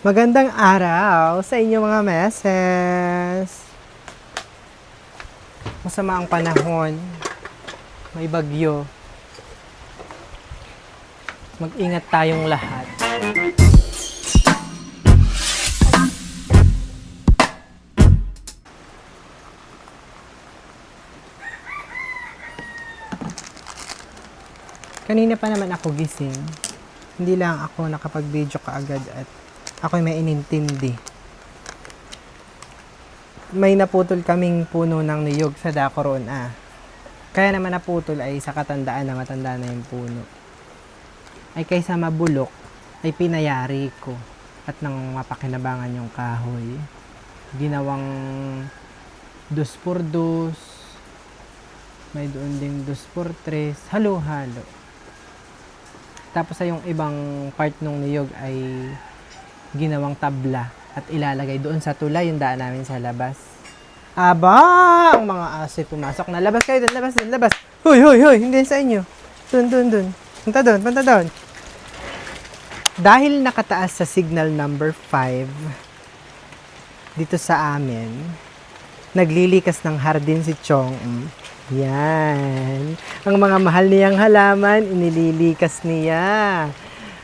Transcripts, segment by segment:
Magandang araw sa inyo mga meses. Masama ang panahon. May bagyo. Mag-ingat tayong lahat. Kanina pa naman ako gising. Hindi lang ako nakapag-video kaagad at ako may inintindi. May naputol kaming puno ng niyog sa Dacoron ah. Kaya naman naputol ay sa katandaan na matanda na yung puno. Ay kaysa mabulok, ay pinayari ko. At nang mapakinabangan yung kahoy, ginawang dos por dos, may doon ding dos por tres, halo-halo. Tapos ay yung ibang part ng niyog ay ginawang tabla at ilalagay doon sa tulay yung daan namin sa labas. Aba! Ang mga aso pumasok na. Labas kayo doon, labas doon, labas. Hoy, hoy, hoy, hindi sa inyo. Doon, doon, doon. Punta doon, punta doon. Dahil nakataas sa signal number 5 dito sa amin, naglilikas ng hardin si Chong. Mm. Yan. Ang mga mahal niyang halaman, inililikas niya.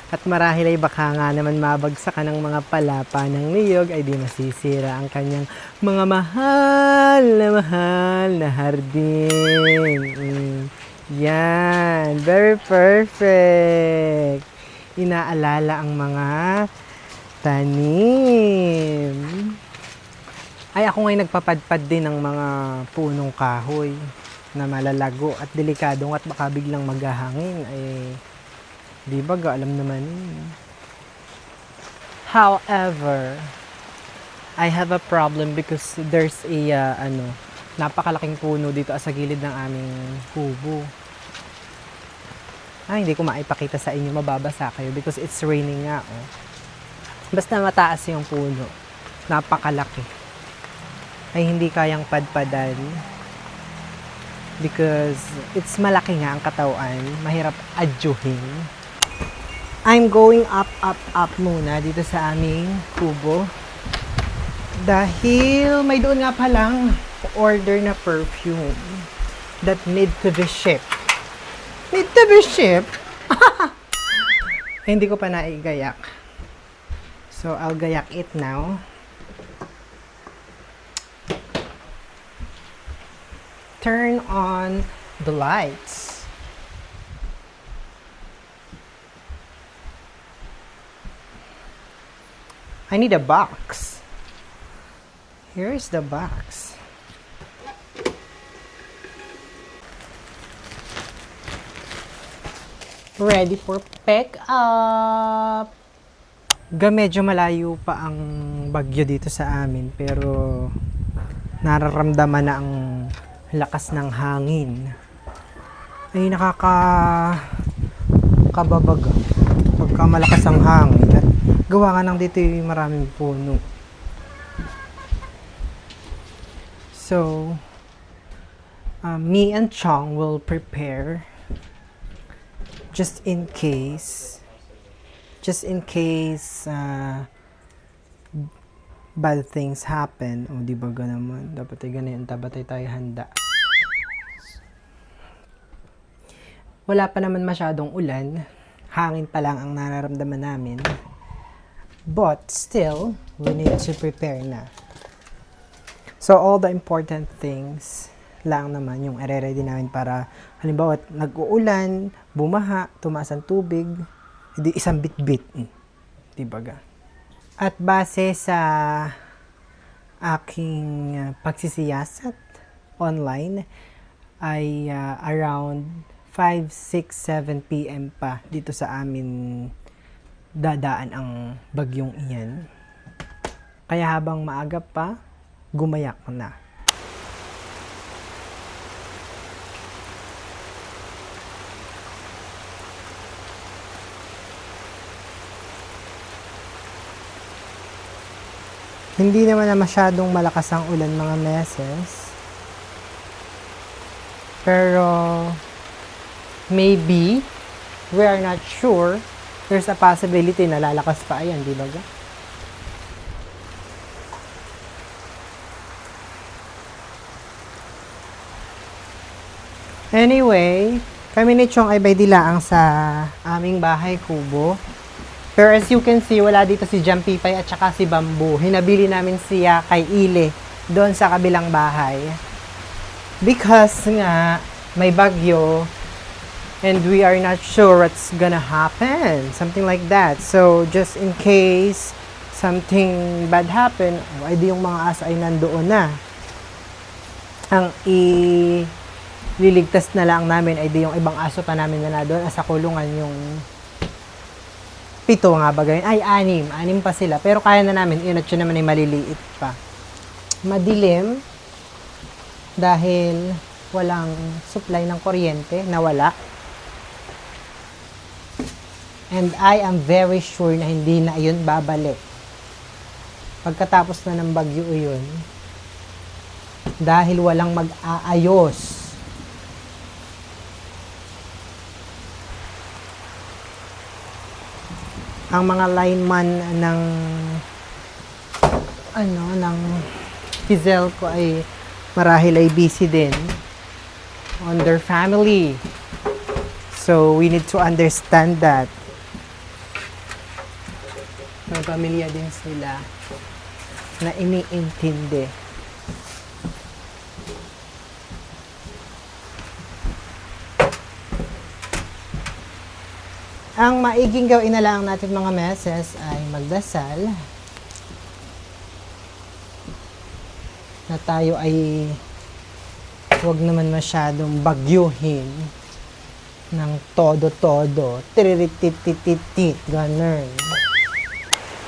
At marahil ay baka nga naman mabagsakan ng mga palapa ng niyog ay di masisira ang kanyang mga mahal na mahal na hardin. Mm. Yan. Very perfect. Inaalala ang mga tanim. Ay, ako ngayon nagpapadpad din ng mga punong kahoy na malalago at delikadong at baka biglang maghahangin. Ay, di ba alam naman yun. However, I have a problem because there's a, uh, ano, napakalaking puno dito sa gilid ng aming kubo. Ay, hindi ko maipakita sa inyo, mababasa kayo because it's raining nga, oh. Basta mataas yung puno. Napakalaki. Ay hindi kayang padpadan. Because it's malaki nga ang katawan. Mahirap adyuhin. I'm going up, up, up muna dito sa aming kubo. Dahil may doon nga palang order na perfume that need to be shipped. Need to be shipped? Hindi ko pa naigayak. So, I'll gayak it now. Turn on the lights. I need a box. Here's the box. Ready for pick up. Ga medyo malayo pa ang bagyo dito sa amin pero nararamdaman na ang lakas ng hangin. Ay nakaka kababaga pagka malakas ang hangin at gawa nga nang dito yung maraming puno. So, uh, me and Chong will prepare just in case just in case uh, bad things happen, o di ba naman, dapat ay ganyan, dapat ay tayo handa. Wala pa naman masyadong ulan, hangin pa lang ang nararamdaman namin. But still, we need to prepare na. So all the important things lang naman yung ere-ready namin para halimbawa nag-uulan, bumaha, tumaas ang tubig, hindi isang bit-bit. Di ba? At base sa aking uh, pagsisiyasat online ay uh, around 5, 6, 7 p.m. pa dito sa amin dadaan ang bagyong iyan. Kaya habang maaga pa, gumayak na. Hindi naman na masyadong malakas ang ulan mga meses. Pero maybe we are not sure there's a possibility na lalakas pa yan, di ba? Anyway, kami ni Chong ay bay dilaang sa aming bahay kubo. Pero as you can see, wala dito si Jumpy Jampipay at saka si Bamboo. Hinabili namin siya kay Ile doon sa kabilang bahay. Because nga, may bagyo, and we are not sure what's gonna happen. Something like that. So, just in case something bad happen, oh, ay yung mga aso ay nandoon na. Ang i liligtas na lang namin ay di yung ibang aso pa namin na doon sa kulungan yung pito nga ba ganyan? Ay, anim. Anim pa sila. Pero kaya na namin. Yun at yun naman ay maliliit pa. Madilim. Dahil walang supply ng kuryente. Nawala. And I am very sure na hindi na yun babalik. Pagkatapos na ng bagyo yun. Dahil walang mag-aayos. ang mga lineman ng ano ng Kizel ko ay marahil ay busy din on their family. So we need to understand that. Pamilya din sila na iniintindi. Ang maiging gawin na lang natin mga meses ay magdasal na tayo ay huwag naman masyadong bagyuhin ng todo-todo. Tirirititit, ganun.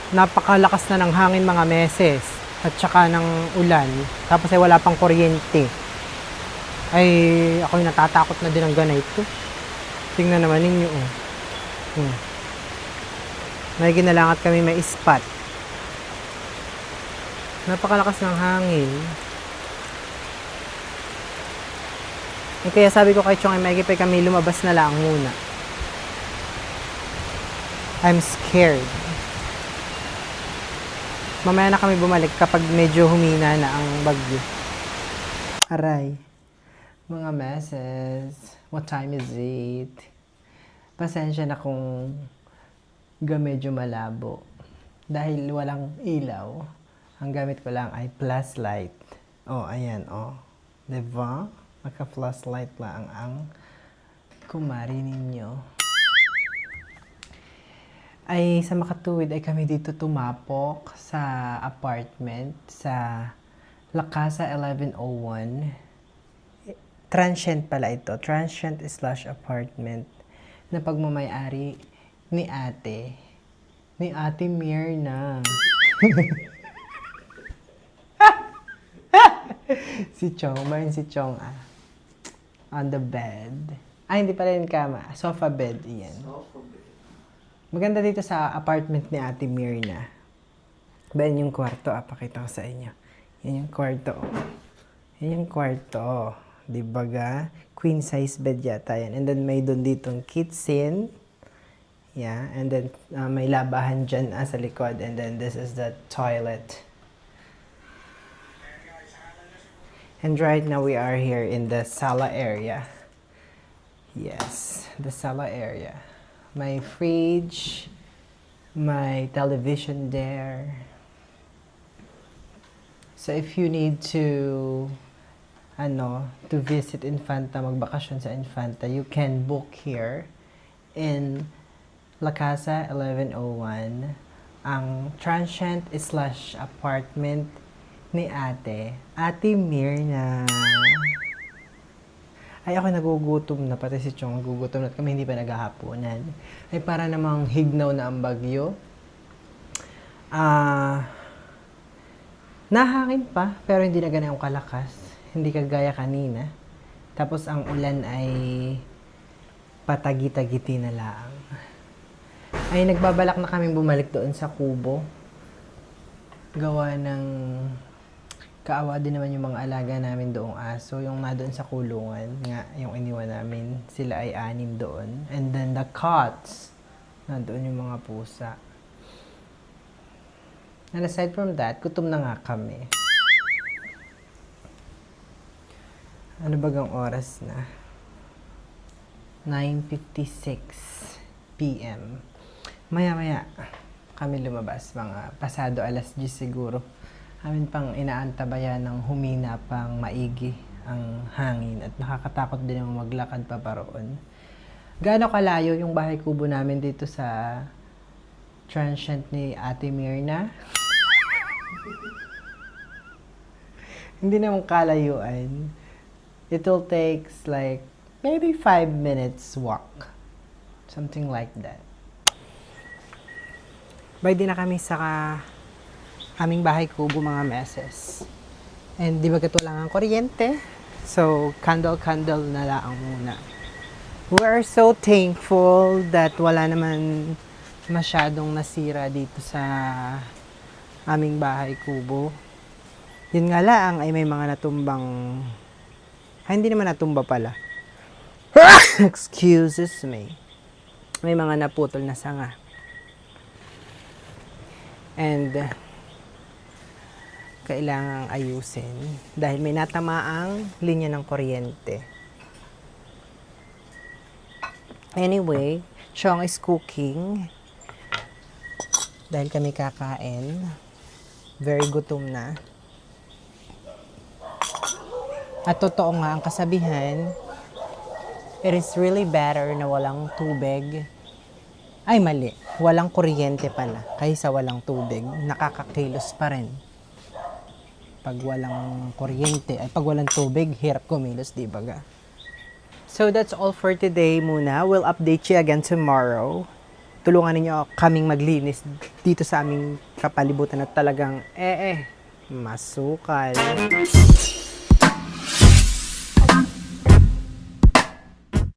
Napakalakas na ng hangin mga meses at saka ng ulan. Tapos ay wala pang kuryente. Ay, ako'y natatakot na din ng ganito. Tingnan naman ninyo, oh. Hmm. May ginalangat kami may spot. Napakalakas ng hangin. Eh, kaya sabi ko kay Chong ay may kami lumabas na lang muna. I'm scared. Mamaya na kami bumalik kapag medyo humina na ang bagyo. Aray. Mga messes. What time is it? Pasensya na kung ga medyo malabo. Dahil walang ilaw, ang gamit ko lang ay flashlight. Oh, ayan, oh. Diba? Naka-flashlight lang ang kumari ninyo. Ay, sa makatuwid ay kami dito tumapok sa apartment sa La Casa 1101. Transient pala ito. Transient slash apartment na pagmamayari ni ate. Ni ate Mirna. si Chong. Yun si Chong ah? On the bed. Ay, hindi pala yung kama. Sofa bed. Iyan. Maganda dito sa apartment ni ate Mirna. Ba yun yung kwarto ah? Pakita ko sa inyo. Yan yung kwarto. Yan yung kwarto. Di ba ga? Queen size bed yata yan. And then may doon ditong kitchen. Yeah. And then uh, may labahan dyan ah, sa likod. And then this is the toilet. And right now we are here in the sala area. Yes, the sala area. My fridge, my television there. So if you need to ano, to visit Infanta, magbakasyon sa Infanta, you can book here in La Casa 1101 ang transient slash apartment ni ate, ate Mirna. Ay, ako nagugutom na, pati si Chong nagugutom na at kami hindi pa naghahaponan. Ay, para namang hignaw na ang bagyo. Ah, nahangin pa, pero hindi na ganun kalakas. Hindi kagaya kanina. Tapos ang ulan ay patagi-tagiti na lang. Ay, nagbabalak na kaming bumalik doon sa kubo. Gawa ng kaawa din naman yung mga alaga namin doong aso. Yung na doon sa kulungan, nga, yung iniwan namin, sila ay anim doon. And then the cats, nandoon yung mga pusa. And aside from that, gutom na nga kami. Ano bagang oras na? 9.56 p.m. Maya-maya kami lumabas, mga pasado alas 10 siguro. Amin pang inaantabayan ng humina pang maigi ang hangin at nakakatakot din ang maglakad pa paroon. Gaano kalayo yung bahay kubo namin dito sa transient ni Ate Mirna? Hindi naman kalayuan. It will takes like maybe five minutes walk. Something like that. Bay din na kami sa aming bahay kubo mga meses. And di ba lang ang kuryente? So, candle-candle na lang muna. We are so thankful that wala naman masyadong nasira dito sa aming bahay kubo. Yun nga lang ay may mga natumbang ay, hindi naman natumba pala. Excuses me. May mga naputol na sanga. And uh, kailangang ayusin dahil may natamaang linya ng kuryente. Anyway, Chong is cooking. Dahil kami kakain. Very gutom na. At totoo nga ang kasabihan, it is really better na walang tubig. Ay, mali. Walang kuryente pala. Kaysa walang tubig, nakakakilos pa rin. Pag walang kuryente, ay pag walang tubig, hirap kumilos, di ba ga? So that's all for today muna. We'll update you again tomorrow. Tulungan ninyo kaming maglinis dito sa aming kapalibutan at talagang eh eh masukal.